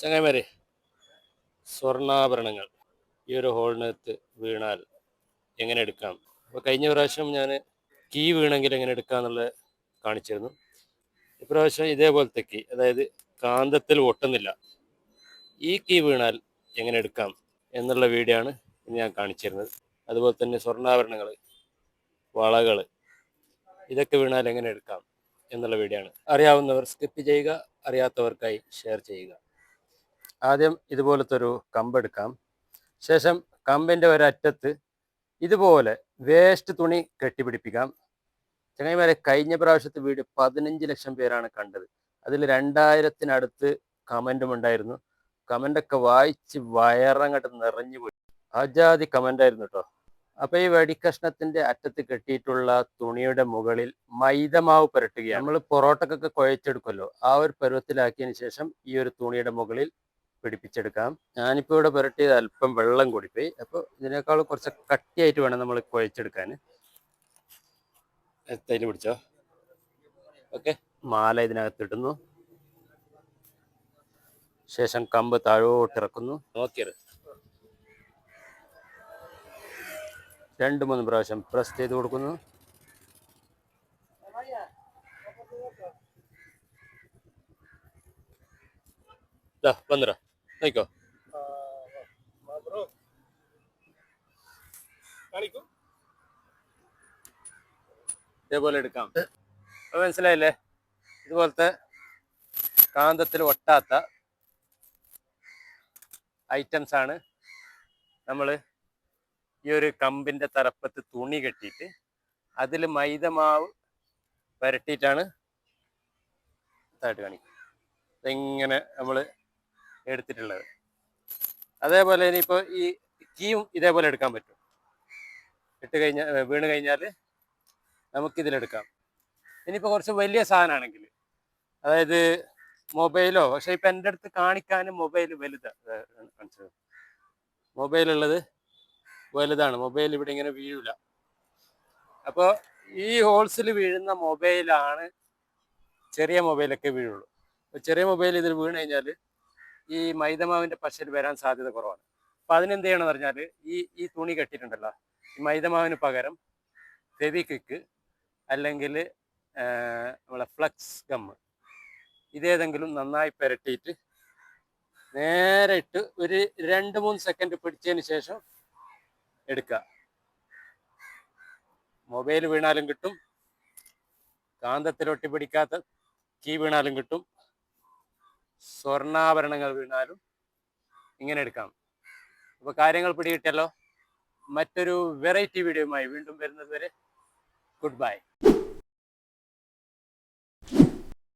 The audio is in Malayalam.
ചങ്ങായിമാരെ സ്വർണാഭരണങ്ങൾ ഈ ഒരു ഹോളിനകത്ത് വീണാൽ എങ്ങനെ എടുക്കാം? അപ്പോൾ കഴിഞ്ഞ പ്രാവശ്യം ഞാൻ കീ വീണെങ്കിൽ എങ്ങനെ എടുക്കാം എന്നുള്ളത് കാണിച്ചിരുന്നു. ഇപ്രാവശ്യം ഇതേപോലത്തെ കീ അതായത് കാന്തത്തിൽ ഒട്ടുന്നില്ല. ഈ കീ വീണാൽ എങ്ങനെ എടുക്കാം എന്നുള്ള വീഡിയോ ആണ് ഇന്ന് ഞാൻ കാണിച്ചിരുന്നത്. അതുപോലെ തന്നെ സ്വർണാഭരണങ്ങൾ വളകൾ ഇതൊക്കെ വീണാൽ എങ്ങനെ എടുക്കാം എന്നുള്ള വീഡിയോ ആണ്. അറിയാവുന്നവർ സ്കിപ്പ് ചെയ്യുക അറിയാത്തവർക്കായി ഷെയർ ചെയ്യുക. ആദ്യം ഇതുപോലത്തെ ഒരു കമ്പെടുക്കാം ശേഷം കമ്പിന്റെ ഒരറ്റത്ത് ഇതുപോലെ വേസ്റ്റ് തുണി കെട്ടിപ്പിടിപ്പിക്കാം. ചങ്ങായിമാരെ കഴിഞ്ഞ പ്രാവശ്യത്തെ വീട് പതിനഞ്ച് ലക്ഷം പേരാണ് കണ്ടത്. അതിൽ രണ്ടായിരത്തിനടുത്ത് കമന്റും ഉണ്ടായിരുന്നു. കമന്റൊക്കെ വായിച്ച് വയറങ്ങട്ട് നിറഞ്ഞു പോയി. അജാതി കമന്റായിരുന്നു കേട്ടോ അപ്പൊ ഈ വെടിക്കഷ്ണത്തിന്റെ അറ്റത്ത് കെട്ടിയിട്ടുള്ള തുണിയുടെ മുകളിൽ മൈദമാവ് പുരട്ടുകയാണ്. നമ്മൾ പൊറോട്ടക്കൊക്കെ കുഴച്ചെടുക്കുമല്ലോ. ആ ഒരു പരുവത്തിലാക്കിയതിന് ശേഷം ഈ ഒരു തുണിയുടെ മുകളിൽ പിടിപ്പിച്ചെടുക്കാം. ഞാനിപ്പോൾ ഇവിടെ പുരട്ടിയത് അല്പം വെള്ളം കൂടിപ്പോയി. അപ്പോൾ ഇതിനേക്കാൾ കുറച്ച് കട്ടിയായിട്ട് വേണം നമ്മൾ കുഴച്ചെടുക്കാൻ. തൈര് പിടിച്ചോ? ഓക്കെ. മാല ഇതിനകത്ത് ഇടുന്നു ശേഷം കമ്പ് താഴോട്ടിറക്കുന്നു. നോക്കിയത് രണ്ട് മൂന്ന് പ്രാവശ്യം പ്രസ് ചെയ്ത് കൊടുക്കുന്നു. ദാ, വന്നെടാ. നോക്കോ ഇതേപോലെ എടുക്കാം. അപ്പൊ മനസ്സിലായില്ലേ? ഇതുപോലത്തെ കാന്തത്തിൽ ഒട്ടാത്ത ഐറ്റംസ് ആണ് നമ്മൾ ഈ ഒരു കമ്പിന്റെ തറപ്പത്ത് തുണി കെട്ടിയിട്ട് അതിൽ മൈദമാവ് പുരട്ടിയിട്ടാണ് ഇതായിട്ട് കാണിക്കും ഇതെങ്ങനെ നമ്മൾ എടുത്തിട്ടുള്ളത്. അതേപോലെ ഇനിയിപ്പോൾ ഈ കീയും ഇതേപോലെ എടുക്കാൻ പറ്റും. ഇട്ട് കഴിഞ്ഞാൽ വീണ് കഴിഞ്ഞാൽ നമുക്കിതിലെടുക്കാം ഇനിയിപ്പോൾ കുറച്ച് വലിയ സാധനമാണെങ്കിൽ അതായത് മൊബൈലോ പക്ഷേ ഇപ്പം എന്റെ അടുത്ത് കാണിക്കാനും മൊബൈൽ വലുതാണ് കാണിച്ചത്. മൊബൈലുള്ളത് വലുതാണ് മൊബൈൽ ഇവിടെ ഇങ്ങനെ വീഴില്ല അപ്പോൾ ഈ ഹോൾസിൽ വീഴുന്ന മൊബൈലാണ് ചെറിയ മൊബൈലൊക്കെ വീഴുള്ളൂ. ചെറിയ മൊബൈൽ ഇതിൽ വീണ് കഴിഞ്ഞാൽ ഈ മൈദമാവിന്റെ പശൽ വരാൻ സാധ്യത കുറവാണ്. അപ്പോൾ അതിനെന്ത് ചെയ്യണമെന്ന് പറഞ്ഞാൽ ഈ ഈ തുണി കെട്ടിയിട്ടുണ്ടല്ലോ ഈ മൈദമാവിന് പകരം ഫെവിക്വിക്ക് അല്ലെങ്കിൽ നമ്മളെ ഫ്ലക്സ് ഗമ്മ് ഇതേതെങ്കിലും നന്നായി പുരട്ടിയിട്ട് നേരെ ഇട്ട് ഒരു രണ്ട് മൂന്ന് സെക്കൻഡ് പിടിച്ചതിന് ശേഷം എടുക്കുക. മൊബൈൽ വീണാലും കിട്ടും. കാന്തത്തിൽ ഒട്ടിപ്പിടിക്കാത്ത കീ വീണാലും കിട്ടും. സ്വർണാഭരണങ്ങൾ വീണാലും ഇങ്ങനെ എടുക്കാം. അപ്പോൾ കാര്യങ്ങൾ പിടികിട്ടല്ലോ മറ്റൊരു വെറൈറ്റി വീഡിയോയുമായി വീണ്ടും വരുന്നത് വരെ. Good bye